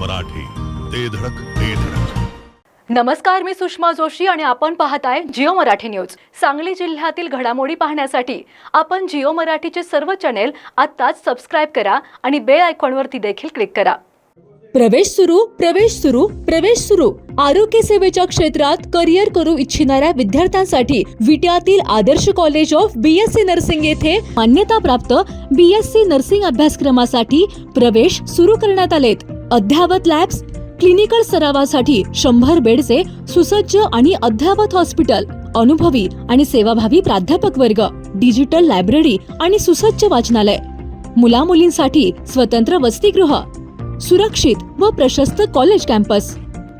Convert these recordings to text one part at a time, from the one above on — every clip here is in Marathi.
मराठी. ते धडक ते धडक. नमस्कार मी सुषमा जोशी आणि आपण पाहताय जिओ मराठी न्यूज. सांगली जिल्ह्यातील घडामोडी पाहण्यासाठी आपण जिओ मराठीचे सर्व चॅनेल आत्ताच सबस्क्राईब करा आणि बेल आयकॉनवरती देखील क्लिक करा. प्रवेश सुरू प्रवेश सुरू प्रवेश सुरू. आरोग्य सेवेच्या क्षेत्रात करिअर करू इच्छिणाऱ्या विद्यार्थ्यांसाठी विट्यातील Adarsh college of BSc nursing येथे मान्यताप्राप्त बीएससी नर्सिंग अभ्यासक्रमासाठी प्रवेश सुरू करण्यात आलेत. अद्ययावत लॅब्स क्लिनिकल सरावासाठी शंभर बेडचे सुसज्ज आणि अद्ययावत हॉस्पिटल अनुभवी आणि सेवाभावी प्राध्यापक वर्ग डिजिटल लायब्ररी आणि सुसज्ज वाचनालय. मुला मुलींसाठी स्वतंत्र वसतिगृह सुरक्षित व प्रशस्त कॉलेज कॅम्पस.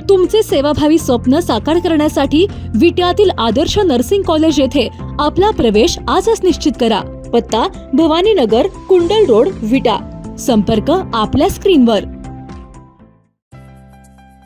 तुमचे सेवाभावी स्वप्न साकार करण्यासाठी विट्यातील आदर्श नर्सिंग कॉलेज येथे आपला प्रवेश आजच निश्चित करा. पत्ता भवानीनगर कुंडल रोड विटा. संपर्क आपल्या स्क्रीनवर.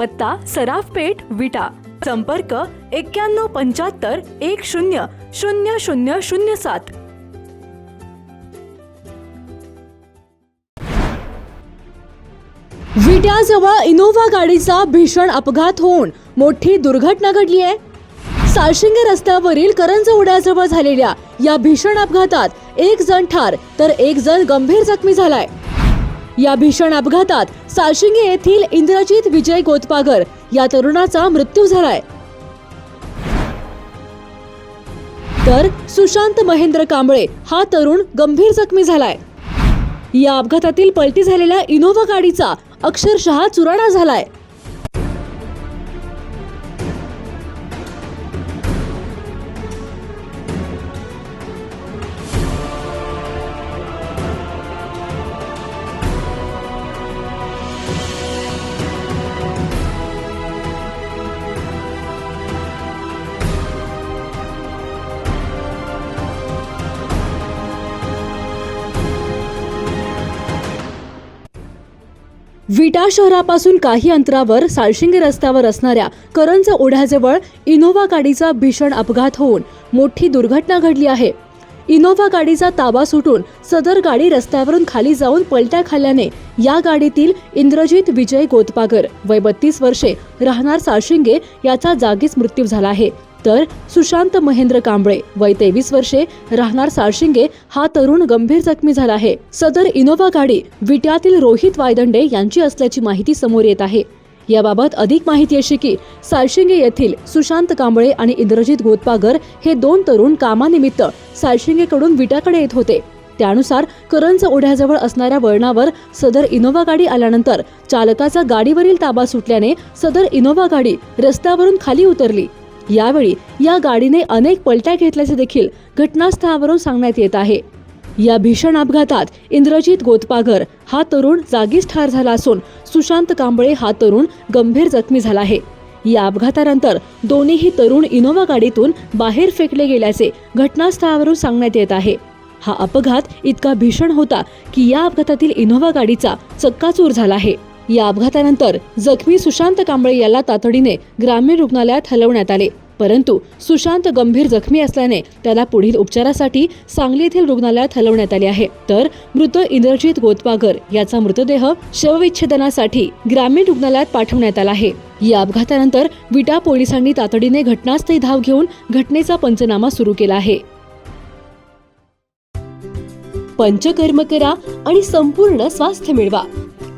पत्ता सराफ पेठ विटा. संपर्क एक्क्याण्णव पंच्याहत्तर एक शून्य शून्य शून्य शून्य सात. विट्याजवळ इनोव्हा गाडीचा भीषण अपघात होऊन मोठी दुर्घटना घडली आहे. साळशिंगे रस्त्यावरील करंज उड्याजवळ झालेल्या या भीषण अपघातात एक जण ठार तर एक जण गंभीर जखमी झालाय. या भीषण अपघातात साळशिंगे येथील इंद्रजित विजय गोतपागर या तरुणाचा मृत्यू झालाय. तर सुशांत महेंद्र कांबळे हा तरुण गंभीर जखमी झालाय. या अपघातातील पलटी झालेल्या इनोव्हा गाडीचा अक्षरशः चुराडा झालाय. विटा शहरापासून काही अंतरावर साळशिंगे रस्त्यावर असणाऱ्या करंज ओढ्याजवळ इनोव्हा गाडीचा भीषण अपघात होऊन मोठी दुर्घटना घडली आहे. इनोव्हा गाडीचा ताबा सुटून सदर गाडी रस्त्यावरून खाली जाऊन पलट्या खाल्ल्याने या गाडीतील इंद्रजित विजय गोतपागर वय बत्तीस वर्षे राहणार साळशिंगे याचा जागीच मृत्यू झाला आहे. तर सुशांत महेंद्र कांबळे वय तेवीस वर्षे राहणार साळशिंगे हा तरुण गंभीर जखमी झाला आहे. सदर इनोव्हा गाडी विट्यातील रोहित वायदंडे यांची असल्याची माहिती समोर येत आहे. याबाबत अधिक माहिती अशी की साळशिंगे येथील सुशांत कांबळे आणि इंद्रजित गोतपागर हे दोन तरुण कामानिमित्त साळशिंगेकडून विट्याकडे येत होते. त्यानुसार करंज ओढ्याजवळ असणाऱ्या वळणावर सदर इनोव्हा गाडी आल्यानंतर चालकाचा गाडीवरील ताबा सुटल्याने सदर इनोव्हा गाडी रस्त्यावरून खाली उतरली. यावेळी या गाडीने अनेक पलट्या घेतल्याचे देखील घटनास्थळावरून सांगण्यात येत आहे. या भीषण अपघातात इंद्रजित गोतपागर हा तरुण जागीच ठार झाला असून सुशांत कांबळे हा तरुण गंभीर जखमी झाला आहे. या अपघातानंतर दोन्हीही तरुण इनोव्हा गाडीतून बाहेर फेकले गेल्याचे घटनास्थळावरून सांगण्यात येत आहे. हा अपघात इतका भीषण होता की या अपघातातील इनोव्हा गाडीचा चक्काचूर झाला आहे. या अपघातानंतर जखमी सुशांत कांबळे याला तातडीने ग्रामीण रुग्णालयात हलवण्यात आले. परंतु सुशांत गंभीर जखमी असल्याने त्याला पुढील उपचारासाठी सांगली येथील रुग्णालयात हलवण्यात आले आहे. तर मृत इंद्रजित गोतपागर याचा मृतदेह शवविच्छेदनासाठी ग्रामीण रुग्णालयात पाठवण्यात आला आहे. या अपघातानंतर विटा पोलिसांनी तातडीने घटनास्थळी धाव घेऊन घटनेचा पंचनामा सुरू केला आहे. पंचकर्म करा आणि संपूर्ण स्वास्थ्य मिळवा.